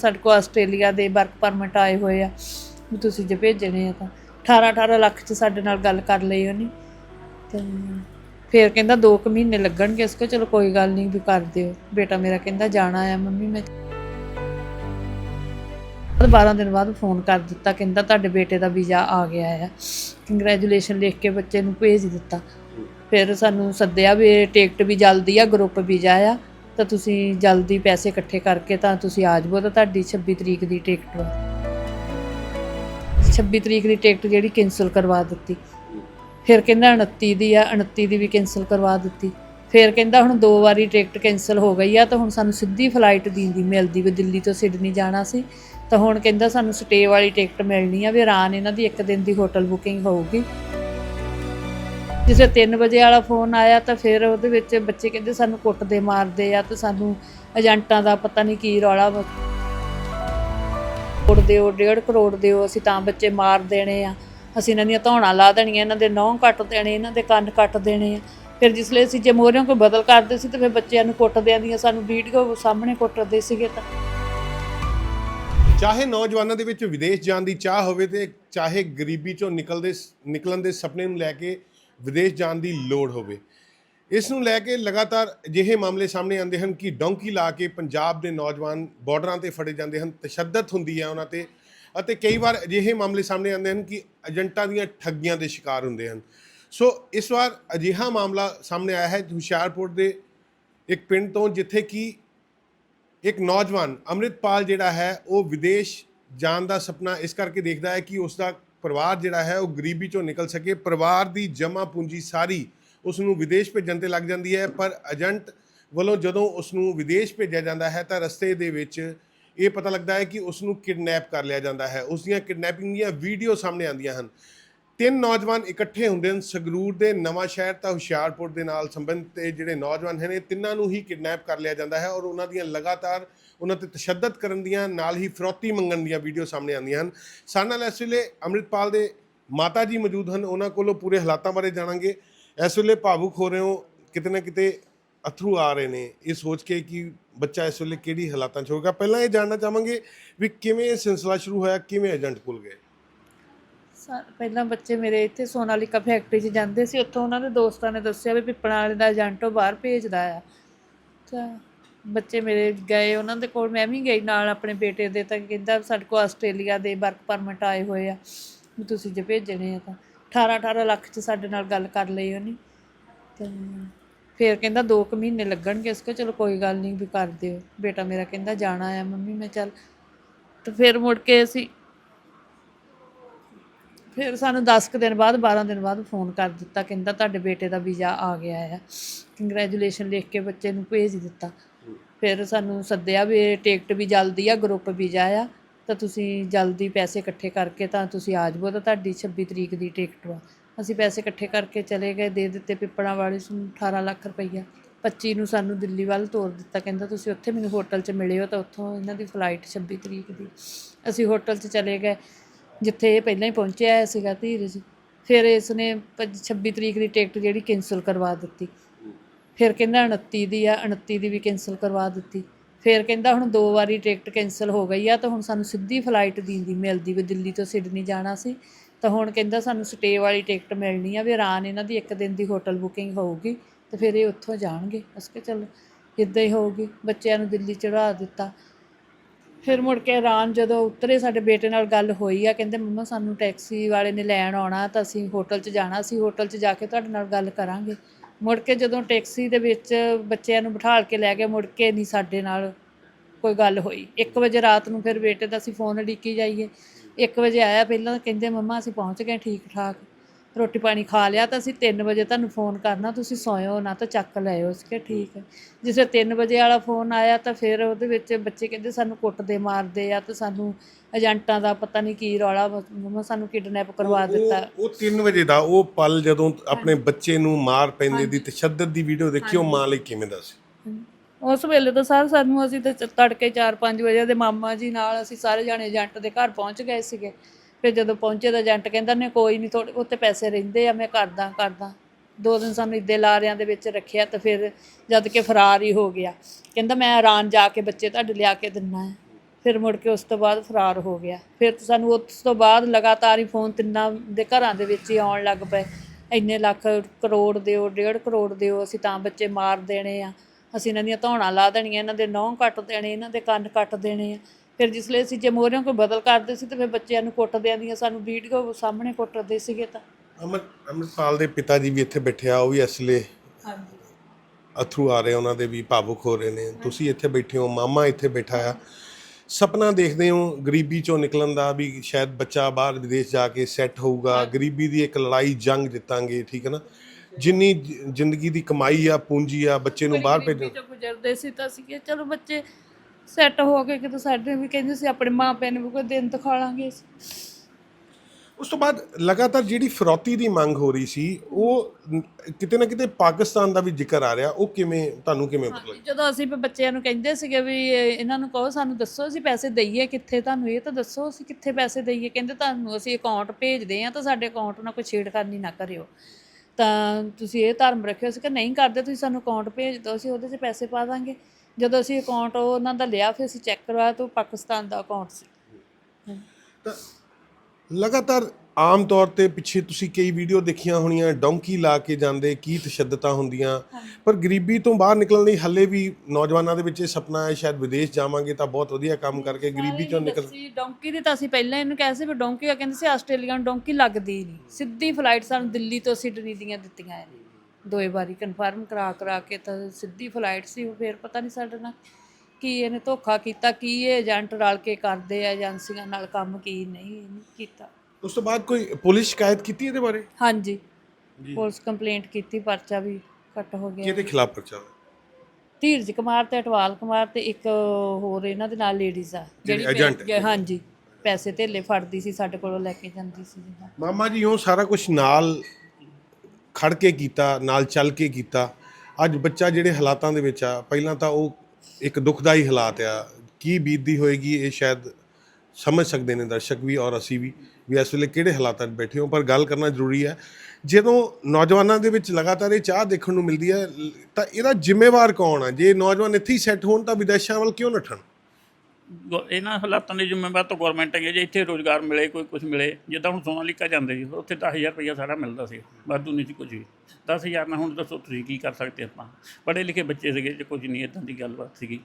ਸਾਡੇ ਕੋਲ ਆਸਟ੍ਰੇਲੀਆ ਦੇ ਵਰਕ ਪਰਮਿਟ ਆਏ ਹੋਏ ਆ, ਵੀ ਤੁਸੀਂ ਜੇ ਭੇਜਣੇ ਆ ਤਾਂ। 18 18 ਲੱਖ ਚ ਸਾਡੇ ਨਾਲ ਗੱਲ ਕਰ ਲਈ ਉਹਨੇ ਤੇ ਫਿਰ ਕਹਿੰਦਾ 2 ਕੁ ਮਹੀਨੇ ਲੱਗਣਗੇ ਇਸ ਕੋ ਚਲੋ ਕੋਈ ਗੱਲ ਨਹੀਂ ਵੀ ਕਰ ਦਿਓ। ਬੇਟਾ ਮੇਰਾ ਕਹਿੰਦਾ ਜਾਣਾ ਆ ਮੰਮੀ, ਮੈਂ 12 ਦਿਨ ਬਾਅਦ ਫੋਨ ਕਰ ਦਿੱਤਾ, ਕਹਿੰਦਾ ਤੁਹਾਡੇ ਬੇਟੇ ਦਾ ਵੀਜ਼ਾ ਆ ਗਿਆ ਆ। ਕੰਗ੍ਰੈਚੁਲੇਸ਼ਨ ਲਿਖ ਕੇ ਬੱਚੇ ਨੂੰ ਭੇਜ ਦਿੱਤਾ। ਫਿਰ ਸਾਨੂੰ ਸੱਦਿਆ ਵੀ ਇਹ ਟਿਕਟ ਵੀ ਜਲਦੀ ਆ ਗਰੁੱਪ ਵੀਜ਼ਾ ਆ। ਤਾਂ ਤੁਸੀਂ ਜਲਦੀ ਪੈਸੇ ਇਕੱਠੇ ਕਰਕੇ ਤਾਂ ਤੁਸੀਂ ਆ ਜਾਵੋ ਤਾਂ ਤੁਹਾਡੀ 26 ਤਰੀਕ ਦੀ ਟਿਕਟ ਵਾ। 26 ਤਰੀਕ ਦੀ ਟਿਕਟ ਜਿਹੜੀ ਕੈਂਸਲ ਕਰਵਾ ਦਿੱਤੀ। ਫਿਰ ਕਹਿੰਦਾ 29 ਦੀ ਆ 29 ਦੀ ਵੀ ਕੈਂਸਲ ਕਰਵਾ ਦਿੱਤੀ। ਫਿਰ ਕਹਿੰਦਾ ਹੁਣ ਦੋ ਵਾਰੀ ਟਿਕਟ ਕੈਂਸਲ ਹੋ ਗਈ ਆ ਤਾਂ ਹੁਣ ਸਾਨੂੰ ਸਿੱਧੀ ਫਲਾਈਟ ਦੀ ਮਿਲਦੀ ਵੀ ਦਿੱਲੀ ਤੋਂ ਸਿਡਨੀ ਜਾਣਾ ਸੀ। ਤਾਂ ਹੁਣ ਕਹਿੰਦਾ ਸਾਨੂੰ ਸਟੇ ਵਾਲੀ ਟਿਕਟ ਮਿਲਣੀ ਆ ਵੀ ਆਰਾਨ ਇਹਨਾਂ ਦੀ ਇੱਕ ਦਿਨ ਦੀ ਹੋਟਲ ਬੁਕਿੰਗ ਹੋਊਗੀ। ਜਿਸੇ 3 ਵਜੇ ਵਾਲਾ ਫੋਨ ਆਇਆ ਤਾਂ ਫਿਰ ਉਹਦੇ ਵਿੱਚ ਬੱਚੇ ਕਹਿੰਦੇ ਸਾਨੂੰ ਕੁੱਟਦੇ ਮਾਰਦੇ ਆ ਤੇ ਸਾਨੂੰ ਏਜੰਟਾਂ ਦਾ ਪਤਾ ਨਹੀਂ ਕੀ ਰੌਲਾ ਵਾ। ਕਰੋੜ 1.5 ਕਰੋੜ ਦਿਓ, ਅਸੀਂ ਤਾਂ ਬੱਚੇ ਮਾਰ ਦੇਣੇ ਆ। ਅਸੀਂ ਇਹਨਾਂ ਦੀਆਂ ਧੌਣਾ ਲਾ ਦੇਣੀਆਂ, ਇਹਨਾਂ ਦੇ ਨਹੁੰ ਕੱਟ ਦੇਣੇ, ਇਹਨਾਂ ਦੇ ਕੰਨ ਕੱਟ ਦੇਣੇ ਆ। ਫਿਰ ਜਿਸ ਲਈ ਅਸੀਂ ਜੇ ਮੋਹਰਿਆਂ ਕੋਈ ਬਦਲ ਕਰਦੇ ਸੀ ਤੇ ਫਿਰ ਬੱਚਿਆਂ ਨੂੰ ਕੁੱਟਦੇ ਆਂਦੀਆਂ ਸਾਨੂੰ ਵੀਡੀਓ ਸਾਹਮਣੇ ਕੁੱਟਦੇ ਸੀਗੇ ਤਾਂ। ਚਾਹੇ ਨੌਜਵਾਨਾਂ ਦੇ ਵਿੱਚ ਵਿਦੇਸ਼ ਜਾਣ ਦੀ ਚਾਹ ਹੋਵੇ ਤੇ ਚਾਹੇ ਗਰੀਬੀ ਚੋਂ ਨਿਕਲਦੇ ਨਿਕਲਣ ਦੇ ਸੁਪਨੇ ਨੂੰ ਲੈ ਕੇ ਵਿਦੇਸ਼ ਜਾਣ ਦੀ ਲੋੜ ਹੋਵੇ। ਇਸ ਨੂੰ ਲੈ ਕੇ ਲਗਾਤਾਰ ਅਜਿਹੇ ਮਾਮਲੇ ਸਾਹਮਣੇ ਆਉਂਦੇ ਹਨ ਕਿ ਡੌਂਕੀ ਲਾ ਕੇ ਪੰਜਾਬ ਦੇ ਨੌਜਵਾਨ ਬਾਰਡਰਾਂ ਤੇ ਫੜੇ ਜਾਂਦੇ ਹਨ, ਤਸ਼ੱਦਦ ਹੁੰਦੀ ਹੈ ਉਹਨਾਂ ਤੇ ਅਤੇ ਕਈ ਵਾਰ ਅਜਿਹੇ ਮਾਮਲੇ ਸਾਹਮਣੇ ਆਉਂਦੇ ਹਨ ਕਿ ਏਜੰਟਾਂ ਦੀਆਂ ਠੱਗੀਆਂ ਦੇ ਸ਼ਿਕਾਰ ਹੁੰਦੇ ਹਨ। ਸੋ ਇਸ ਵਾਰ ਅਜਿਹਾ ਮਾਮਲਾ ਸਾਹਮਣੇ ਆਇਆ ਹੈ ਹੁਸ਼ਿਆਰਪੁਰ ਦੇ ਇੱਕ ਪਿੰਡ ਤੋਂ ਜਿੱਥੇ ਕਿ ਇੱਕ ਨੌਜਵਾਨ ਅੰਮ੍ਰਿਤਪਾਲ ਜਿਹੜਾ ਹੈ, ਉਹ ਵਿਦੇਸ਼ ਜਾਣ ਦਾ ਸੁਪਨਾ ਇਸ ਕਰਕੇ ਦੇਖਦਾ ਹੈ ਕਿ ਉਸ ਦਾ ਪਰਿਵਾਰ ਜਿਹੜਾ ਹੈ ਉਹ ਗਰੀਬੀ ਚੋਂ ਨਿਕਲ ਸਕੇ, ਪਰਿਵਾਰ ਦੀ ਜਮ੍ਹਾਂ ਪੂੰਜੀ ਸਾਰੀ ਉਸ ਨੂੰ ਵਿਦੇਸ਼ ਭੇਜਣ ਤੇ ਲੱਗ ਜਾਂਦੀ ਹੈ, ਪਰ ਏਜੰਟ ਵੱਲੋਂ ਜਦੋਂ ਉਸ ਨੂੰ ਵਿਦੇਸ਼ ਭੇਜਿਆ ਜਾਂਦਾ ਹੈ ਤਾਂ ਰਸਤੇ ਦੇ ਵਿੱਚ ਇਹ ਪਤਾ ਲੱਗਦਾ ਹੈ ਕਿ ਉਸ ਨੂੰ ਕਿਡਨੈਪ ਕਰ ਲਿਆ ਜਾਂਦਾ ਹੈ। ਉਸ ਦੀਆਂ ਕਿਡਨੈਪਿੰਗ ਦੀਆਂ ਵੀਡੀਓ ਸਾਹਮਣੇ ਆਉਂਦੀਆਂ ਹਨ। ਤਿੰਨ ਨੌਜਵਾਨ ਇਕੱਠੇ ਹੁੰਦੇ ਹਨ ਸੰਗਰੂਰ ਦੇ ਨਵਾਂ ਸ਼ਹਿਰ ਤਾਂ ਹੁਸ਼ਿਆਰਪੁਰ ਦੇ ਨਾਲ ਸੰਬੰਧਿਤ ਜਿਹੜੇ ਨੌਜਵਾਨ ਹਨ, ਇਹ ਤਿੰਨਾਂ ਨੂੰ ਹੀ ਕਿਡਨੈਪ ਕਰ ਲਿਆ ਜਾਂਦਾ ਹੈ ਔਰ ਉਹਨਾਂ ਦੀਆਂ ਲਗਾਤਾਰ ਉਹਨਾਂ ਤੇ ਤਸ਼ੱਦਦ ਕਰਨ ਦੀਆਂ, ਨਾਲ ਹੀ ਫਰੋਤੀ ਮੰਗਣ ਦੀਆਂ ਵੀਡੀਓ ਸਾਹਮਣੇ ਆਉਂਦੀਆਂ ਹਨ। ਸਾਡੇ ਨਾਲ ਇਸ ਵੇਲੇ ਅੰਮ੍ਰਿਤਪਾਲ ਦੇ ਮਾਤਾ ਜੀ ਮੌਜੂਦ ਹਨ। ਉਹਨਾਂ ਕੋਲੋਂ ਪੂਰੇ ਹਾਲਾਤਾਂ ਬਾਰੇ ਜਾਣਾਂਗੇ। ਇਸ ਵੇਲੇ ਭਾਵੁਕ ਹੋ ਰਹੇ ਹੋ, ਕਿਤੇ ਨਾ ਕਿਤੇ ਅਥਰੂ ਆ ਰਹੇ ਨੇ। ਇਹ ਸੋਚ ਕੇ ਕਿ ਬੱਚਾ ਇਸ ਵੇਲੇ ਕਿਹੜੀ ਹਾਲਾਤਾਂ 'ਚ ਹੋਗਾ ਪਹਿਲਾਂ ਇਹ ਜਾਣਨਾ ਚਾਹਾਂਗੇ ਵੀ ਕਿਵੇਂ ਇਹ ਸਿਲਸਿਲਾ ਸ਼ੁਰੂ ਹੋਇਆ, ਕਿਵੇਂ ਏਜੰਟ ਕੋਲ ਗਏ? ਪਹਿਲਾਂ ਬੱਚੇ ਮੇਰੇ ਇੱਥੇ ਸੋਨਾਲੀਕਾ ਫੈਕਟਰੀ 'ਚ ਜਾਂਦੇ ਸੀ। ਉੱਥੋਂ ਉਹਨਾਂ ਦੇ ਦੋਸਤਾਂ ਨੇ ਦੱਸਿਆ ਵੀ ਪਿੱਪਲਾਂ ਵਾਲੇ ਦਾ ਏਜੰਟ ਉਹ ਬਾਹਰ ਭੇਜਦਾ ਆ। ਤਾਂ ਬੱਚੇ ਮੇਰੇ ਗਏ, ਉਹਨਾਂ ਦੇ ਕੋਲ ਮੈਂ ਵੀ ਗਈ ਨਾਲ ਆਪਣੇ ਬੇਟੇ ਦੇ ਤਾਂ ਕਹਿੰਦਾ ਸਾਡੇ ਕੋਲ ਆਸਟ੍ਰੇਲੀਆ ਦੇ ਵਰਕ ਪਰਮਿਟ ਆਏ ਹੋਏ ਆ, ਵੀ ਤੁਸੀਂ ਜੇ ਭੇਜਣੇ ਆ ਤਾਂ। 18 18 ਲੱਖ 'ਚ ਸਾਡੇ ਨਾਲ ਗੱਲ ਕਰ ਲਈ ਉਹਨੇ। ਤੇ ਫਿਰ ਕਹਿੰਦਾ 2 ਕੁ ਮਹੀਨੇ ਲੱਗਣਗੇ ਇਸ ਕੋ ਚਲੋ ਕੋਈ ਗੱਲ ਨਹੀਂ ਵੀ ਕਰ ਦਿਓ। ਬੇਟਾ ਮੇਰਾ ਕਹਿੰਦਾ ਜਾਣਾ ਆ, ਮੰਮੀ ਮੈਂ ਚੱਲ। ਤੇ ਫਿਰ ਮੁੜ ਕੇ ਅਸੀਂ ਫਿਰ ਸਾਨੂੰ 10 ਕੁ ਦਿਨ ਬਾਅਦ 12 ਦਿਨ ਬਾਅਦ ਫੋਨ ਕਰ ਦਿੱਤਾ, ਕਹਿੰਦਾ ਤੁਹਾਡੇ ਬੇਟੇ ਦਾ ਵੀਜ਼ਾ ਆ ਗਿਆ ਆ। ਕੰਗ੍ਰੈਚੁਲੇਸ਼ਨ ਲਿਖ ਕੇ ਬੱਚੇ ਨੂੰ ਭੇਜ ਦਿੱਤਾ। ਫਿਰ ਸਾਨੂੰ ਸੱਦਿਆ ਵੀ ਇਹ ਟਿਕਟ ਵੀ ਜਲਦੀ ਆ ਗਰੁੱਪ ਵੀਜ਼ਾ ਆ, ਤਾਂ ਤੁਸੀਂ ਜਲਦੀ ਪੈਸੇ ਇਕੱਠੇ ਕਰਕੇ ਤਾਂ ਤੁਸੀਂ ਆ ਜਾਵੋ, ਤਾਂ ਤੁਹਾਡੀ 26 ਤਰੀਕ ਦੀ ਟਿਕਟ ਵਾ। ਅਸੀਂ ਪੈਸੇ ਇਕੱਠੇ ਕਰਕੇ ਚਲੇ ਗਏ, ਦੇ ਦਿੱਤੇ ਪਿੱਪਲਾਂ ਵਾਲੀ ਨੂੰ 18 ਲੱਖ ਰੁਪਈਆ। 25 ਨੂੰ ਸਾਨੂੰ ਦਿੱਲੀ ਵੱਲ ਤੋਰ ਦਿੱਤਾ, ਕਹਿੰਦਾ ਤੁਸੀਂ ਉੱਥੇ ਮੈਨੂੰ ਹੋਟਲ 'ਚ ਮਿਲਿਓ ਤਾਂ ਉੱਥੋਂ ਇਹਨਾਂ ਦੀ ਫਲਾਈਟ 26 ਤਰੀਕ ਦੀ। ਅਸੀਂ ਹੋਟਲ 'ਚ ਚਲੇ ਗਏ। ਜਿੱਥੇ ਇਹ ਪਹਿਲਾਂ ਹੀ ਪਹੁੰਚਿਆ ਹੋਇਆ ਸੀਗਾ ਧੀਰਜ, ਫਿਰ ਇਸ ਨੇ ਪ- 26 ਤਰੀਕ ਦੀ ਟਿਕਟ ਜਿਹੜੀ ਕੈਂਸਲ ਕਰਵਾ ਦਿੱਤੀ। ਫਿਰ ਕਹਿੰਦਾ 29 ਦੀ ਆ 29 ਦੀ ਵੀ ਕੈਂਸਲ ਕਰਵਾ ਦਿੱਤੀ। ਫਿਰ ਕਹਿੰਦਾ ਹੁਣ ਦੋ ਵਾਰੀ ਟਿਕਟ ਕੈਂਸਲ ਹੋ ਗਈ ਆ, ਤਾਂ ਹੁਣ ਸਾਨੂੰ ਸਿੱਧੀ ਫਲਾਈਟ ਦੀ ਦੀ ਮਿਲਦੀ ਵੀ ਦਿੱਲੀ ਤੋਂ ਸਿਡਨੀ ਜਾਣਾ ਸੀ। ਤਾਂ ਹੁਣ ਕਹਿੰਦਾ ਸਾਨੂੰ ਸਟੇ ਵਾਲੀ ਟਿਕਟ ਮਿਲਣੀ ਆ, ਵੀ ਆਰਾਨ ਇਹਨਾਂ ਦੀ ਇੱਕ ਦਿਨ ਦੀ ਹੋਟਲ ਬੁਕਿੰਗ ਹੋਊਗੀ, ਤੇ ਫਿਰ ਇਹ ਉੱਥੋਂ ਜਾਣਗੇ। ਅਸੀਂ ਕਿਹਾ ਚਲੋ ਇਦਾਂ ਹੀ ਹੋਊਗੀ, ਬੱਚਿਆਂ ਨੂੰ ਦਿੱਲੀ ਚੜਾ ਦਿੱਤਾ। ਫਿਰ ਮੁੜ ਕੇ ਹੈਰਾਨ ਜਦੋਂ ਉਤਰੇ, ਸਾਡੇ ਬੇਟੇ ਨਾਲ ਗੱਲ ਹੋਈ ਆ, ਕਹਿੰਦੇ, ਮੰਮਾ, ਸਾਨੂੰ ਟੈਕਸੀ ਵਾਲੇ ਨੇ ਲੈਣ ਆਉਣਾ, ਤਾਂ ਅਸੀਂ ਹੋਟਲ 'ਚ ਜਾਣਾ ਸੀ ਹੋਟਲ 'ਚ ਜਾ ਕੇ ਤੁਹਾਡੇ ਨਾਲ ਗੱਲ ਕਰਾਂਗੇ। ਮੁੜ ਕੇ ਜਦੋਂ ਟੈਕਸੀ ਦੇ ਵਿੱਚ ਬੱਚਿਆਂ ਨੂੰ ਬਿਠਾਲ ਕੇ ਲੈ ਗਏ, ਮੁੜ ਕੇ ਨਹੀਂ ਸਾਡੇ ਨਾਲ ਕੋਈ ਗੱਲ ਹੋਈ। 1 ਵਜੇ ਰਾਤ ਨੂੰ ਫਿਰ ਬੇਟੇ ਦਾ ਅਸੀਂ ਫੋਨ ਉਡੀਕੀ ਜਾਈਏ। 1 ਵਜੇ ਆਇਆ ਪਹਿਲਾਂ, ਕਹਿੰਦੇ, ਮੰਮਾ, ਅਸੀਂ ਪਹੁੰਚ ਗਏ ਠੀਕ ਠਾਕ ਰੋਟੀ ਪਾਣੀ ਖਾ ਲਿਆ ਤਾਂ ਅਸੀਂ 3 ਵਜੇ ਤੁਹਾਨੂੰ ਫੋਨ ਕਰਨਾ ਤੁਸੀਂ ਸੌਇਓ ਨਾ ਤਾਂ ਚੱਕ ਲਿਓ ਅਸੀਂ ਕਿਹਾ ਠੀਕ ਹੈ। ਜਿਸੇ 3 ਵਜੇ ਵਾਲਾ ਫੋਨ ਆਇਆ ਤਾਂ ਫਿਰ ਉਹਦੇ ਵਿੱਚ ਬੱਚੇ ਕਹਿੰਦੇ ਸਾਨੂੰ ਕੁੱਟਦੇ ਮਾਰਦੇ ਆ ਤੇ ਸਾਨੂੰ ਏਜੰਟਾਂ ਦਾ ਪਤਾ ਨਹੀਂ ਕੀ ਰੌਲਾ ਮੰਮਾ ਸਾਨੂੰ ਕਿਡਨੈਪ ਕਰਵਾ ਦਿੱਤਾ। ਉਹ- ਉਹ 3 ਵਜੇ ਦਾ ਉਹ ਪਲ ਜਦੋਂ ਆਪਣੇ ਬੱਚੇ ਨੂੰ ਮਾਰ ਪੈਂਦੇ ਦੀ ਤਸ਼ੱਦਦ ਦੀ ਵੀਡੀਓ ਦੇਖੀ ਉਹ ਮਾਂ ਲਈ ਕਿਵੇਂ ਦਾ ਸੀ? ਉਸ ਵੇਲੇ ਤਾਂ ਸਰ ਸਾਨੂੰ ਅਸੀਂ ਤੇ ਚ- ਤੜਕੇ 4-5 ਵਜੇ ਦੇ ਮਾਮਾ ਜੀ ਨਾਲ ਅਸੀਂ ਸਾਰੇ ਜਾਣੇ ਏਜੰਟ ਦੇ ਘਰ ਪਹੁੰਚ ਗਏ ਸੀਗੇ। ਫਿਰ ਜਦੋਂ ਪਹੁੰਚੇ ਤਾਂ ਏਜੰਟ ਕਹਿੰਦਾ ਨੇ ਕੋਈ ਨਹੀਂ ਤੁਹਾਡੇ ਉੱਤੇ ਪੈਸੇ ਰਹਿੰਦੇ ਆ, ਮੈਂ ਕਰਦਾ ਕਰਦਾ। ਦੋ ਦਿਨ ਸਾਨੂੰ ਇੱਦੇ ਲਾਰਿਆਂ ਦੇ ਵਿੱਚ ਰੱਖਿਆ ਤੇ ਫਿਰ ਜਦ ਕਿ ਫਰਾਰ ਹੀ ਹੋ ਗਿਆ। ਕਹਿੰਦਾ ਮੈਂ ਹੈਰਾਨ ਜਾ ਕੇ ਬੱਚੇ ਤੁਹਾਡੇ ਲਿਆ ਕੇ ਦਿੰਨਾ ਹੈ। ਫਿਰ ਮੁੜ ਕੇ ਉਸ ਤੋਂ ਬਾਅਦ ਫਰਾਰ ਹੋ ਗਿਆ। ਫਿਰ ਸਾਨੂੰ ਉਸ ਤੋਂ ਬਾਅਦ ਲਗਾਤਾਰ ਹੀ ਫੋਨ ਤਿੰਨਾਂ ਦੇ ਘਰਾਂ ਦੇ ਵਿੱਚ ਹੀ ਆਉਣ ਲੱਗ ਪਏ। ਇੰਨੇ ਲੱਖ ਕਰੋੜ ਦਿਓ, ਡੇਢ ਕਰੋੜ ਦਿਓ, ਅਸੀਂ ਤਾਂ ਬੱਚੇ ਮਾਰ ਦੇਣੇ ਆ। ਅਸੀਂ ਇਹਨਾਂ ਦੀਆਂ ਧੌਣਾਂ ਲਾ ਦੇਣੀਆਂ, ਇਹਨਾਂ ਦੇ ਨਹੁੰ ਕੱਟ ਦੇਣੇ, ਇਹਨਾਂ ਦੇ ਕੰਨ ਕੱਟ ਦੇਣੇ ਆ। ਫਿਰ ਜਿਸ ਲਈ ਅਸੀਂ ਜੇ ਮੋਹਰਿਓਂ ਕੋਈ ਬਦਲ ਕਰਦੇ ਸੀ ਤੇ ਫਿਰ ਬੱਚਿਆਂ ਨੂੰ ਕੁੱਟਦੇ ਆਂਦੀਆਂ ਸਾਨੂੰ ਵੀਡੀਓ ਸਾਹਮਣੇ ਕੁੱਟਦੇ ਸੀਗੇ ਤਾਂ। ਅਮਰ ਅਮਰਪਾਲ ਦੇ ਪਿਤਾ ਜੀ ਵੀ ਇੱਥੇ ਬੈਠੇ ਆ ਉਹ ਵੀ ਇਸ ਲਈ ਹਾਂਜੀ। ਅਥਰੂ ਆ ਰਹੇ ਉਹਨਾਂ ਦੇ ਵੀ ਭਾਵੁਕ ਹੋ ਰਹੇ ਨੇ। ਤੁਸੀਂ ਇੱਥੇ ਬੈਠੇ ਹੋ ਮਾਮਾ ਇੱਥੇ ਬੈਠਾ ਆ। ਸੁਪਨਾ ਦੇਖਦੇ ਹੋ ਗਰੀਬੀ ਚੋਂ ਨਿਕਲਣ ਦਾ ਵੀ ਸ਼ਾਇਦ ਬੱਚਾ ਬਾਹਰ ਵਿਦੇਸ਼ ਜਾ ਕੇ ਸੈੱਟ ਹੋਊਗਾ। ਗਰੀਬੀ ਦੀ ਇੱਕ ਲੜਾਈ ਜੰਗ ਜਿੱਤਾਂਗੇ ਠੀਕ ਹੈ ਨਾ? ਜਿੰਨੀ ਜ਼ਿੰਦਗੀ ਦੀ ਕਮਾਈ ਆ ਪੂੰਜੀ ਆ ਬੱਚੇ ਨੂੰ ਬਾਹਰ ਭੇਜਣ ਗੁਜ਼ਰਦੇ ਸੀ ਤਾਂ ਅਸੀਂ ਕਿਹਾ ਚਲੋ ਬੱਚੇ ਸੈੱਟ ਹੋ ਗਏ ਕਿਤੇ ਸਾਡੇ ਵੀ ਕਹਿੰਦੇ ਸੀ ਆਪਣੇ ਮਾਂ ਪਿਓ ਨੂੰ ਵੀ ਕੋਈ ਦਿਨ ਦਿਖਾ ਲਾਂਗੇ ਅਸੀਂ। ਉਸ ਤੋਂ ਬਾਅਦ ਲਗਾਤਾਰ ਜਿਹੜੀ ਫਰੌਤੀ ਦੀ ਮੰਗ ਹੋ ਰਹੀ ਸੀ ਉਹ ਨ- ਕਿਤੇ ਨਾ ਕਿਤੇ ਪਾਕਿਸਤਾਨ ਦਾ ਵੀ ਜ਼ਿਕਰ ਆ ਰਿਹਾ ਉਹ ਕਿਵੇਂ ਤੁਹਾਨੂੰ ਕਿਵੇਂ ਪਤਾ ਲੱਗਿਆ ਜਦੋਂ ਅਸੀਂ ਵੀ ਬੱਚਿਆਂ ਨੂੰ ਕਹਿੰਦੇ ਸੀਗੇ ਵੀ ਇਹ- ਇਹਨਾਂ ਨੂੰ ਕਹੋ ਸਾਨੂੰ ਦੱਸੋ ਅਸੀਂ ਪੈਸੇ ਦਈਏ ਕਿੱਥੇ ਤੁਹਾਨੂੰ ਇਹ ਤਾਂ ਦੱਸੋ ਅਸੀਂ ਕਿੱਥੇ ਪੈਸੇ ਦਈਏ ਕਹਿੰਦੇ ਤੁਹਾਨੂੰ ਅਸੀਂ ਅਕਾਊਂਟ ਭੇਜਦੇ ਆ ਤਾਂ ਸਾਡੇ ਅਕਾਊਂਟ ਨਾਲ ਕੋਈ ਛੇੜਖਾਨੀ ਨਾ ਕਰਿਓ। ਤਾਂ ਤੁਸੀਂ ਇਹ ਧਰਮ ਰੱਖਿਓ ਸੀ ਕਿ ਨਹੀਂ ਕਰਦੇ ਤੁਸੀਂ ਸਾਨੂੰ ਅਕਾਊਂਟ ਭੇਜ ਦਿਓ ਅਸੀਂ ਉਹਦੇ 'ਚ ਪੈਸੇ ਪਾ ਦਾਂਗੇ। ਜਦੋਂ ਅਸੀਂ ਅਕਾਊਂਟ ਉਹਨਾਂ ਦਾ ਲਿਆ ਫਿਰ ਅਸੀਂ ਚੈੱਕ ਕਰਵਾਇਆ ਤਾਂ ਉਹ ਪਾਕਿਸਤਾਨ ਦਾ ਅਕਾਊਂਟ ਸੀ। ਤਾਂ ਲਗਾਤਾਰ ਆਮ ਤੌਰ ਤੇ ਪਿੱਛੇ ਤੁਸੀਂ ਕਈ ਵੀਡੀਓ ਦੇਖੀਆਂ ਹੋਣੀਆਂ ਡੌਂਕੀ ਲਾ ਕੇ ਜਾਂਦੇ ਕੀ ਤਸ਼ੱਦਦਾਂ ਹੁੰਦੀਆਂ। ਪਰ ਗਰੀਬੀ ਤੋਂ ਬਾਹਰ ਨਿਕਲਣ ਲਈ ਹੱਲੇ ਵੀ ਨੌਜਵਾਨਾਂ ਦੇ ਵਿੱਚ ਇਹ ਸੁਪਨਾ ਹੈ ਸ਼ਾਇਦ ਵਿਦੇਸ਼ ਜਾਵਾਂਗੇ ਤਾਂ ਬਹੁਤ ਵਧੀਆ ਕੰਮ ਕਰਕੇ ਗਰੀਬੀ ਚੋਂ ਨਿਕਲ ਅਸੀਂ ਡੋਂਕੀ ਦੀ ਤਾਂ ਅਸੀਂ ਪਹਿਲਾਂ ਇਹਨੂੰ ਕਿਹਾ ਸੀ ਵੀ ਡੋਂਕੀ ਆ ਕਹਿੰਦੇ ਸੀ ਆਸਟ੍ਰੇਲੀਆ ਨੂੰ ਡੋਂਕੀ ਲੱਗਦੀ ਨਹੀਂ। ਸਿੱਧੀ ਫਲਾਈਟ ਸਾਨੂੰ ਦਿੱਲੀ ਤੋਂ ਸਿਡਨੀ ਦੀਆਂ ਦਿੱਤੀਆਂ ਇਹਨੇ। ਦੋਏ ਵਾਰੀ ਕਨਫਰਮ ਕਰਾ ਕਰਾ ਕੇ ਤਾਂ ਸਿੱਧੀ ਫਲਾਈਟ ਸੀ ਉਹ ਫਿਰ ਪਤਾ ਨਹੀਂ ਸਾਡੇ ਨਾਲ ਕੀ ਇਹਨੇ ਧੋਖਾ ਕੀਤਾ ਕੀ ਇਹ ਏਜੰਟ ਰਲ ਕੇ ਕਰਦੇ ਆ ਏਜੰਸੀਆਂ ਨਾਲ ਕੰਮ ਕੀ ਨਹੀਂ ਕੀਤਾ। ਉਸ ਤੋਂ ਬਾਅਦ ਕੋਈ ਪੁਲਿਸ ਸ਼ਿਕਾਇਤ ਕੀਤੀ ਇਹਦੇ ਬਾਰੇ? ਹਾਂਜੀ। ਪੁਲਿਸ ਕੰਪਲੇਂਟ ਕੀਤੀ ਪਰਚਾ ਵੀ ਕੱਟ ਹੋ ਗਿਆ। ਕਿਹਦੇ ਖਿਲਾਫ ਪਰਚਾ? ਧੀਰਜ ਕੁਮਾਰ ਤੇ ਅਟਵਾਲ ਕੁਮਾਰ ਤੇ ਇੱਕ ਹੋਰ ਇਹਨਾਂ ਦੇ ਨਾਲ ਲੇਡੀਜ਼ ਆ ਜਿਹੜੀ ਹਾਂਜੀ। ਪੈਸੇ ਧੇਲੇ ਫੜਦੀ ਸੀ ਸਾਡੇ ਕੋਲੋਂ ਲੈ ਕੇ ਜਾਂਦੀ ਸੀ ਮਾਮਾ ਜੀ ਉਹ ਸਾਰਾ ਕੁਝ ਨਾਲ ਖੜ ਕੇ ਕੀਤਾ, ਨਾਲ ਚੱਲ ਕੇ ਕੀਤਾ। ਅੱਜ ਬੱਚਾ ਜਿਹੜੇ ਹਾਲਾਤਾਂ ਦੇ ਵਿੱਚ ਆ, ਪਹਿਲਾਂ ਤਾਂ ਉਹ ਇੱਕ ਦੁਖਦਾਈ ਹਾਲਾਤ ਆ। ਕੀ ਬੀਤਦੀ ਹੋਏਗੀ ਇਹ ਸ਼ਾਇਦ ਸਮਝ ਸਕਦੇ ਨੇ ਦਰਸ਼ਕ ਵੀ ਔਰ ਅਸੀਂ ਵੀ ਵੀ ਇਸ ਵੇਲੇ ਕਿਹੜੇ ਹਾਲਾਤਾਂ 'ਚ ਬੈਠੇ ਹੋ। ਪਰ ਗੱਲ ਕਰਨਾ ਜ਼ਰੂਰੀ ਹੈ, ਜਦੋਂ ਨੌਜਵਾਨਾਂ ਦੇ ਵਿੱਚ ਲਗਾਤਾਰ ਇਹ ਚਾਹ ਦੇਖਣ ਨੂੰ ਮਿਲਦੀ ਹੈ, ਤਾਂ ਇਹਦਾ ਜ਼ਿੰਮੇਵਾਰ ਕੌਣ ਆ? ਜੇ ਨੌਜਵਾਨ ਇੱਥੇ ਹੀ ਸੈੱਟ ਹੋਣ, ਤਾਂ ਵਿਦੇਸ਼ਾਂ ਵੱਲ ਕਿਉਂ ਨੱਠਣ? ਗੋ- ਇਹਨਾਂ ਹਾਲਾਤਾਂ ਦੀ ਜ਼ਿੰਮੇਵਾਰ ਤਾਂ ਗਵਰਨਮੈਂਟ ਹੈ ਜੇ ਇੱਥੇ ਰੋਜ਼ਗਾਰ ਮਿਲੇ, ਕੋਈ ਕੁਝ ਮਿਲੇ, ਜਿੱਦਾਂ ਹੁਣ ਸੋਨਾਲੀਕਾ ਜਾਂਦੇ ਸੀ, ਉੱਥੇ 10000 ਰੁਪਈਆ ਸਾਰਾ ਮਿਲਦਾ ਸੀ, ਵਾਧੂ ਨਹੀਂ ਸੀ ਕੁਝ ਵੀ। 10000 ਨਾਲ ਹੁਣ ਦੱਸੋ ਤੁਸੀਂ ਕੀ ਕਰ ਸਕਦੇ ਆਪਾਂ। ਪੜ੍ਹੇ ਲਿਖੇ ਬੱਚੇ ਸੀਗੇ, ਜੇ ਕੁਝ ਨਹੀਂ ਇਦਾਂ ਦੀ ਗੱਲਬਾਤ ਸੀਗੀ।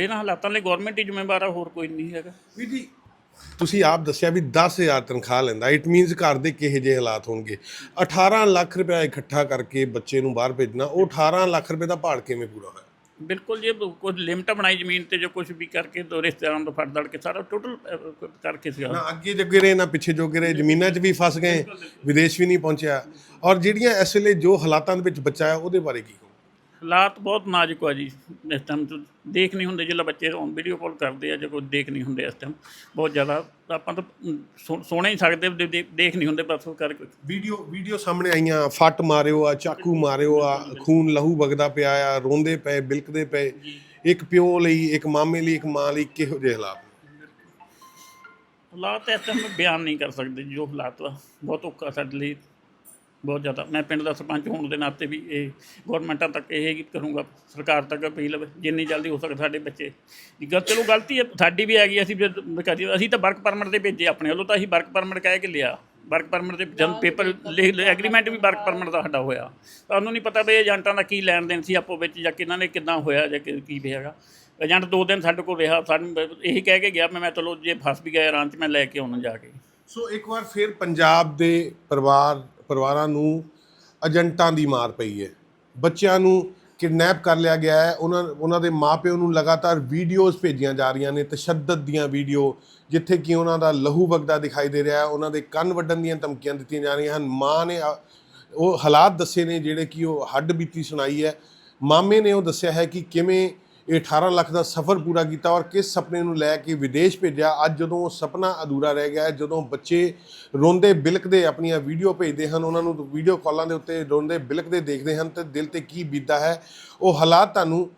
ਇਹਨਾਂ ਹਾਲਾਤਾਂ ਲਈ ਗਵਰਨਮੈਂਟ ਹੀ ਜ਼ਿੰਮੇਵਾਰ ਆ, ਹੋਰ ਕੋਈ ਨਹੀਂ ਹੈਗਾ। ਵੀ ਜੀ, ਤੁਸੀਂ ਆਪ ਦੱਸਿਆ ਵੀ 10000 ਤਨਖਾਹ ਲੈਂਦਾ ਇਟ ਮੀਨਸ ਘਰ ਦੇ ਕਿਹੋ ਜਿਹੇ ਹਾਲਾਤ ਹੋਣਗੇ। 18 ਲੱਖ ਰੁਪਇਆ ਇਕੱਠਾ ਕਰਕੇ ਬੱਚੇ ਨੂੰ ਬਾਹਰ ਭੇਜਣਾ, ਉਹ 18 ਲੱਖ ਰੁਪਏ ਦਾ ਭਾੜ ਕਿਵੇਂ ਪੂਰਾ ਹੋਇਆ? ਬਿਲਕੁਲ ਜੇ ਕੁਝ ਲਿਮਟ ਬਣਾਈ ਜ਼ਮੀਨ ਤੇ ਜੋ ਕੁਝ ਵੀ ਕਰਕੇ ਦੋ ਰਿਸ਼ਤੇਦਾਰਾਂ ਤੋਂ ਫੜ ਦੜ ਕੇ ਸਾਰਾ ਟੋਟਲ ਕਰਕੇ ਸੀਗਾ। ਨਾ ਅੱਗੇ ਜੋਗੇ ਰਹੇ ਨਾ ਪਿੱਛੇ ਜੋਗੇ ਰਹੇ ਜ਼ਮੀਨਾਂ 'ਚ ਵੀ ਫਸ ਗਏ ਵਿਦੇਸ਼ ਵੀ ਨਹੀਂ ਪਹੁੰਚਿਆ। ਔਰ ਜਿਹੜੀਆਂ ਇਸ ਵੇਲੇ ਜੋ ਹਾਲਾਤਾਂ ਦੇ ਵਿੱਚ ਬੱਚਾ ਹੈ ਉਹਦੇ ਬਾਰੇ ਕੀ ਕਹੋ ਹਾਲਾਤ ਬਹੁਤ ਨਾਜ਼ੁਕ ਆ ਜੀ ਇਸ ਟਾਈਮ ਤੋਂ ਦੇਖ ਨਹੀਂ ਹੁੰਦੇ ਜਦੋਂ ਬੱਚੇ ਹੁਣ ਵੀਡੀਓ ਕਾਲ ਕਰਦੇ ਆ ਜੇ ਕੋਈ ਦੇਖ ਨਹੀਂ ਹੁੰਦੇ ਇਸ ਟਾਈਮ ਬਹੁਤ ਜ਼ਿਆਦਾ ਆਪਾਂ ਤਾਂ ਸੁਣ- ਹੀ ਸਕਦੇ ਦੇਖ ਨਹੀਂ ਹੁੰਦੇ ਬਸ ਕਰਕੇ ਵੀਡੀਓ ਵੀਡੀਓ ਸਾਹਮਣੇ ਆਈਆਂ ਫੱਟ ਮਾਰਿਓ ਆ ਚਾਕੂ ਮਾਰਿਓ ਆ ਖੂਨ ਲਹੂ ਵਗਦਾ ਪਿਆ ਆ ਰੋਂਦੇ ਪਏ ਬਿਲਕਦੇ ਪਏ। ਇੱਕ ਪਿਓ ਲਈ ਇੱਕ ਮਾਮੇ ਲਈ ਇੱਕ ਮਾਂ ਲਈ ਕਿਹੋ ਜਿਹੇ ਹਾਲਾਤ? ਹਾਲਾਤ ਇਸ ਟਾਈਮ ਬਿਆਨ ਨਹੀਂ ਕਰ ਸਕਦੇ ਜੋ ਹਾਲਾਤ ਬਹੁਤ ਔਖਾ ਸਾਡੇ ਲਈ। ਬਹੁਤ ਜ਼ਿਆਦਾ। ਮੈਂ ਪਿੰਡ ਦਾ ਸਰਪੰਚ ਹੋਣ ਦੇ ਨਾਤੇ ਵੀ ਇਹ ਗਵਰਨਮੈਂਟਾਂ ਤੱਕ ਇਹ ਹੀ ਕਰੂੰਗਾ ਸਰਕਾਰ ਤੱਕ ਅਪੀਲ ਜਿੰਨੀ ਜਲਦੀ ਹੋ ਸਕੇ ਸਾਡੇ ਬੱਚੇ। ਦੀ ਗੱਲ ਚਲੋ ਗਲਤੀ ਹੈ ਸਾਡੀ ਵੀ ਹੈਗੀ ਅਸੀਂ ਵੀ ਕਰੀ ਅਸੀਂ ਤਾਂ ਵਰਕ ਪਰਮਿਟ ਤੇ ਭੇਜੇ ਆਪਣੇ ਵੱਲੋਂ ਤਾਂ ਅਸੀਂ ਵਰਕ ਪਰਮਿਟ ਕਹਿ ਕੇ ਲਿਆ। ਵਰਕ ਪਰਮਿਟ ਤੇ ਜਨ ਪੇਪਰ ਲਿਖ ਐਗਰੀਮੈਂਟ ਵੀ ਵਰਕ ਪਰਮਿਟ ਦਾ ਸਾਡਾ ਹੋਇਆ। ਤੁਹਾਨੂੰ ਨਹੀਂ ਪਤਾ ਵੀ ਏਜੰਟਾਂ ਦਾ ਕੀ ਲੈਣ ਦੇਣ ਸੀ ਆਪੋ ਵਿੱਚ ਜਾਂ ਕਿਹਨਾਂ ਨੇ ਕਿੱਦਾਂ ਹੋਇਆ ਜਾਂ ਕੀ ਕੀ ਵੀ ਹੈਗਾ। ਏਜੰਟ ਦੋ ਦਿਨ ਸਾਡੇ ਕੋਲ ਰਿਹਾ ਸਾਨੂੰ ਇਹੀ ਕਹਿ ਕੇ ਗਿਆ ਮੈਂ ਮੈਂ ਚਲੋ ਜੇ ਫਸ ਵੀ ਗਏ ਰਾਂ ਚ ਮੈਂ ਲੈ ਕੇ ਆਉਣਾ ਜਾ ਕੇ। ਸੋ ਇੱਕ ਵਾਰ ਫਿਰ ਪੰਜਾਬ ਦੇ ਪਰਿਵਾਰ ਪਰਿਵਾਰਾਂ ਨੂੰ ਏਜੰਟਾਂ ਦੀ ਮਾਰ ਪਈ ਹੈ। ਬੱਚਿਆਂ ਨੂੰ ਕਿਡਨੈਪ ਕਰ ਲਿਆ ਗਿਆ ਹੈ। ਉਹਨਾਂ ਉਹਨਾਂ ਦੇ ਮਾਪਿਓ ਨੂੰ ਲਗਾਤਾਰ ਵੀਡੀਓਜ਼ ਭੇਜੀਆਂ ਜਾ ਰਹੀਆਂ ਨੇ, ਤਸ਼ੱਦਦ ਦੀਆਂ ਵੀਡੀਓ, ਜਿੱਥੇ ਕਿ ਉਹਨਾਂ ਦਾ ਲਹੂ ਵਗਦਾ ਦਿਖਾਈ ਦੇ ਰਿਹਾ ਹੈ। ਉਹਨਾਂ ਦੇ ਕੰਨ ਵੱਢਣ ਦੀਆਂ ਧਮਕੀਆਂ ਦਿੱਤੀਆਂ ਜਾ ਰਹੀਆਂ ਹਨ। ਮਾਂ ਨੇ ਆ- ਉਹ ਹਾਲਾਤ ਦੱਸੇ ਨੇ ਜਿਹੜੇ ਕਿ ਉਹ ਹੱਡ ਬੀਤੀ ਸੁਣਾਈ ਹੈ। ਮਾਮੇ ਨੇ ਉਹ ਦੱਸਿਆ ਹੈ ਕਿ ਕਿਵੇਂ ਇਹ 18 ਲੱਖ ਦਾ ਸਫ਼ਰ ਪੂਰਾ ਕੀਤਾ ਔਰ ਕਿਸ ਸੁਪਨੇ ਨੂੰ ਲੈ ਕੇ ਵਿਦੇਸ਼ ਭੇਜਿਆ? ਅੱਜ ਜਦੋਂ ਉਹ ਸੁਪਨਾ ਅਧੂਰਾ ਰਹਿ ਗਿਆ ਹੈ, ਜਦੋਂ ਬੱਚੇ ਰੋਂਦੇ ਬਿਲਕਦੇ ਆਪਣੀਆਂ ਵੀਡੀਓ ਭੇਜਦੇ ਹਨ ਉਹਨਾਂ ਨੂੰ ਵੀਡੀਓ ਕਾਲਾਂ ਦੇ ਉੱਤੇ ਰੋਂਦੇ ਬਿਲਕਦੇ ਦੇਖਦੇ ਹਨ ਤੇ ਦਿਲ ਤੇ ਕੀ ਬੀਤਦਾ ਹੈ ਉਹ ਹਾਲਾਤ ਤੁਹਾਨੂੰ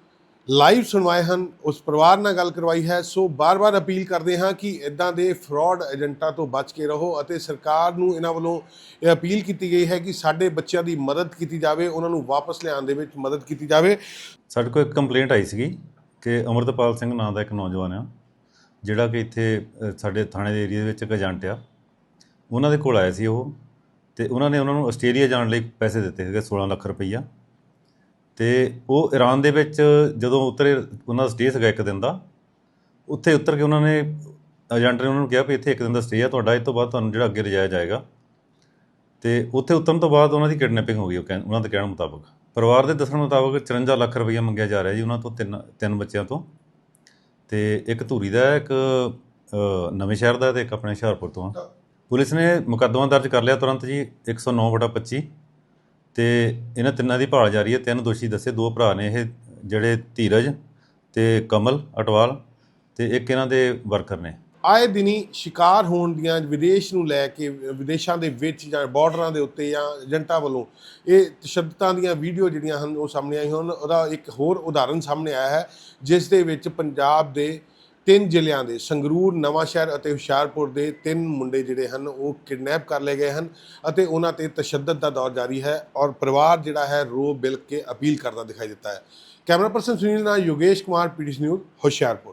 ਲਾਈਵ ਸੁਣਵਾਏ ਹਨ, ਉਸ ਪਰਿਵਾਰ ਨਾਲ ਗੱਲ ਕਰਵਾਈ ਹੈ। ਸੋ ਬਾਰ-ਬਾਰ ਅਪੀਲ ਕਰਦੇ ਹਾਂ ਕਿ ਇਦਾਂ ਦੇ ਫਰਾਡ ਏਜੰਟਾਂ ਤੋਂ ਬਚ ਕੇ ਰਹੋ ਅਤੇ ਸਰਕਾਰ ਨੂੰ ਇਹਨਾਂ ਵੱਲੋਂ ਇਹ ਅਪੀਲ ਕੀਤੀ ਗਈ ਹੈ ਕਿ ਸਾਡੇ ਬੱਚਿਆਂ ਦੀ ਮਦਦ ਕੀਤੀ ਜਾਵੇ, ਉਹਨਾਂ ਨੂੰ ਵਾਪਸ ਲਿਆਉਣ ਦੇ ਵਿੱਚ ਮਦਦ ਕੀਤੀ ਜਾਵੇ। ਸਾਡੇ ਕੋਲ ਇੱਕ ਕੰਪਲੇਂਟ ਆਈ ਸੀਗੀ ਕਿ ਅਮਰਤਪਾਲ ਸਿੰਘ ਨਾਂ ਦਾ ਇੱਕ ਨੌਜਵਾਨ ਆ, ਜਿਹੜਾ ਕਿ ਇੱਥੇ ਸਾਡੇ ਥਾਣੇ ਦੇ ਏਰੀਆ ਦੇ ਵਿੱਚ ਇੱਕ ਏਜੰਟ ਆ। ਉਹਨਾਂ ਦੇ ਕੋਲ ਆਇਆ ਸੀ ਉਹ ਤੇ ਉਹਨਾਂ ਨੇ ਉਹਨਾਂ ਨੂੰ ਆਸਟ੍ਰੇਲੀਆ ਜਾਣ ਲਈ ਪੈਸੇ ਦਿੱਤੇ ਸੀਗੇ 16 ਲੱਖ ਰੁਪਈਆ। ਤੇ ਉਹ ਈਰਾਨ ਦੇ ਵਿੱਚ ਜਦੋਂ ਉਤਰੇ ਉਹਨਾਂ ਦਾ ਸਟੇ ਸੀਗਾ ਇੱਕ ਦਿਨ ਦਾ ਉੱਥੇ ਉਤਰ ਕੇ ਉਹਨਾਂ ਨੇ ਏਜੰਟ ਨੇ ਉਹਨਾਂ ਨੂੰ ਕਿਹਾ ਵੀ ਇੱਥੇ ਇੱਕ ਦਿਨ ਦਾ ਸਟੇ ਆ ਤੁਹਾਡਾ ਇਸ ਤੋਂ ਬਾਅਦ ਤੁਹਾਨੂੰ ਜਿਹੜਾ ਅੱਗੇ ਲਿਜਾਇਆ ਜਾਏਗਾ। ਤੇ ਉੱਥੇ ਉਤਰਨ ਤੋਂ ਬਾਅਦ ਉਹਨਾਂ ਦੀ ਕਿਡਨੈਪਿੰਗ ਹੋ ਗਈ ਉਹ ਉਹਨਾਂ ਦੇ ਕਹਿਣ ਮੁਤਾਬਕ। ਪਰਿਵਾਰ ਦੇ ਦੱਸਣ ਮੁਤਾਬਕ 54 ਲੱਖ ਰੁਪਈਆ ਮੰਗਿਆ ਜਾ ਰਿਹਾ ਜੀ ਉਹਨਾਂ ਤੋਂ ਤਿੰਨ ਤਿੰਨ ਬੱਚਿਆਂ ਤੋਂ। ਤੇ ਇੱਕ ਧੂਰੀ ਦਾ ਇੱਕ ਨਵੇਂ ਸ਼ਹਿਰ ਦਾ ਤੇ ਇੱਕ ਆਪਣੇ ਹੁਸ਼ਿਆਰਪੁਰ ਤੋਂ ਪੁਲਿਸ ਨੇ ਮੁਕੱਦਮਾ ਦਰਜ ਕਰ ਲਿਆ ਤੁਰੰਤ ਜੀ 109/25 ਤੇ ਇਹਨਾਂ ਤਿੰਨਾਂ ਦੀ ਭਾਲ ਜਾਰੀ ਹੈ। ਤਿੰਨ ਦੋਸ਼ੀ ਦੱਸੇ, ਦੋ ਭਰਾ ਨੇ ਇਹ ਜਿਹੜੇ ਧੀਰਜ ਤੇ ਕਮਲ ਅਟਵਾਲ ਤੇ ਇੱਕ ਇਹਨਾਂ ਦੇ ਵਰਕਰ ਨੇ। ਆਏ ਦਿਨੀ ਸ਼ਿਕਾਰ ਹੋਣ ਦੀਆਂ ਵਿਦੇਸ਼ ਨੂੰ ਲੈ ਕੇ, ਵਿਦੇਸ਼ਾਂ ਦੇ ਵਿੱਚ ਜਾਂ ਬਾਰਡਰਾਂ ਦੇ ਉੱਤੇ ਜਾਂ ਏਜੰਟਾਂ ਵੱਲੋਂ ਇਹ ਤਸ਼ੱਦਦਾਂ ਦੀਆਂ ਵੀਡੀਓ ਜਿਹੜੀਆਂ ਹਨ, ਉਹ ਸਾਹਮਣੇ ਆਈਆਂ ਹਨ। ਉਹਦਾ ਇੱਕ ਹੋਰ ਉਦਾਹਰਨ ਸਾਹਮਣੇ ਆਇਆ ਹੈ, ਜਿਸ ਦੇ ਵਿੱਚ ਪੰਜਾਬ ਦੇ ਤਿੰਨ ਜ਼ਿਲ੍ਹਿਆਂ ਦੇ, ਸੰਗਰੂਰ ਨਵਾਂਸ਼ਹਿਰ ਅਤੇ ਹੁਸ਼ਿਆਰਪੁਰ ਦੇ ਤਿੰਨ ਮੁੰਡੇ ਜਿਹੜੇ ਹਨ, ਉਹ ਕਿਡਨੈਪ ਕਰ ਲਏ ਗਏ ਹਨ ਅਤੇ ਉਹਨਾਂ ਤੇ ਤਸ਼ੱਦਦ ਦਾ ਦੌਰ ਜਾਰੀ ਹੈ ਔਰ ਪਰਿਵਾਰ ਜਿਹੜਾ ਹੈ ਰੋ ਬਿਲ ਕੇ ਅਪੀਲ ਕਰਦਾ ਦਿਖਾਈ ਦਿੱਤਾ ਹੈ। ਕੈਮਰਾ ਪਰਸਨ ਸੁਨੀਲ ਨਾਲ ਯੋਗੇਸ਼ ਕੁਮਾਰ ਪੀਡੀਸੀ ਨਿਊਜ਼, ਹੁਸ਼ਿਆਰਪੁਰ।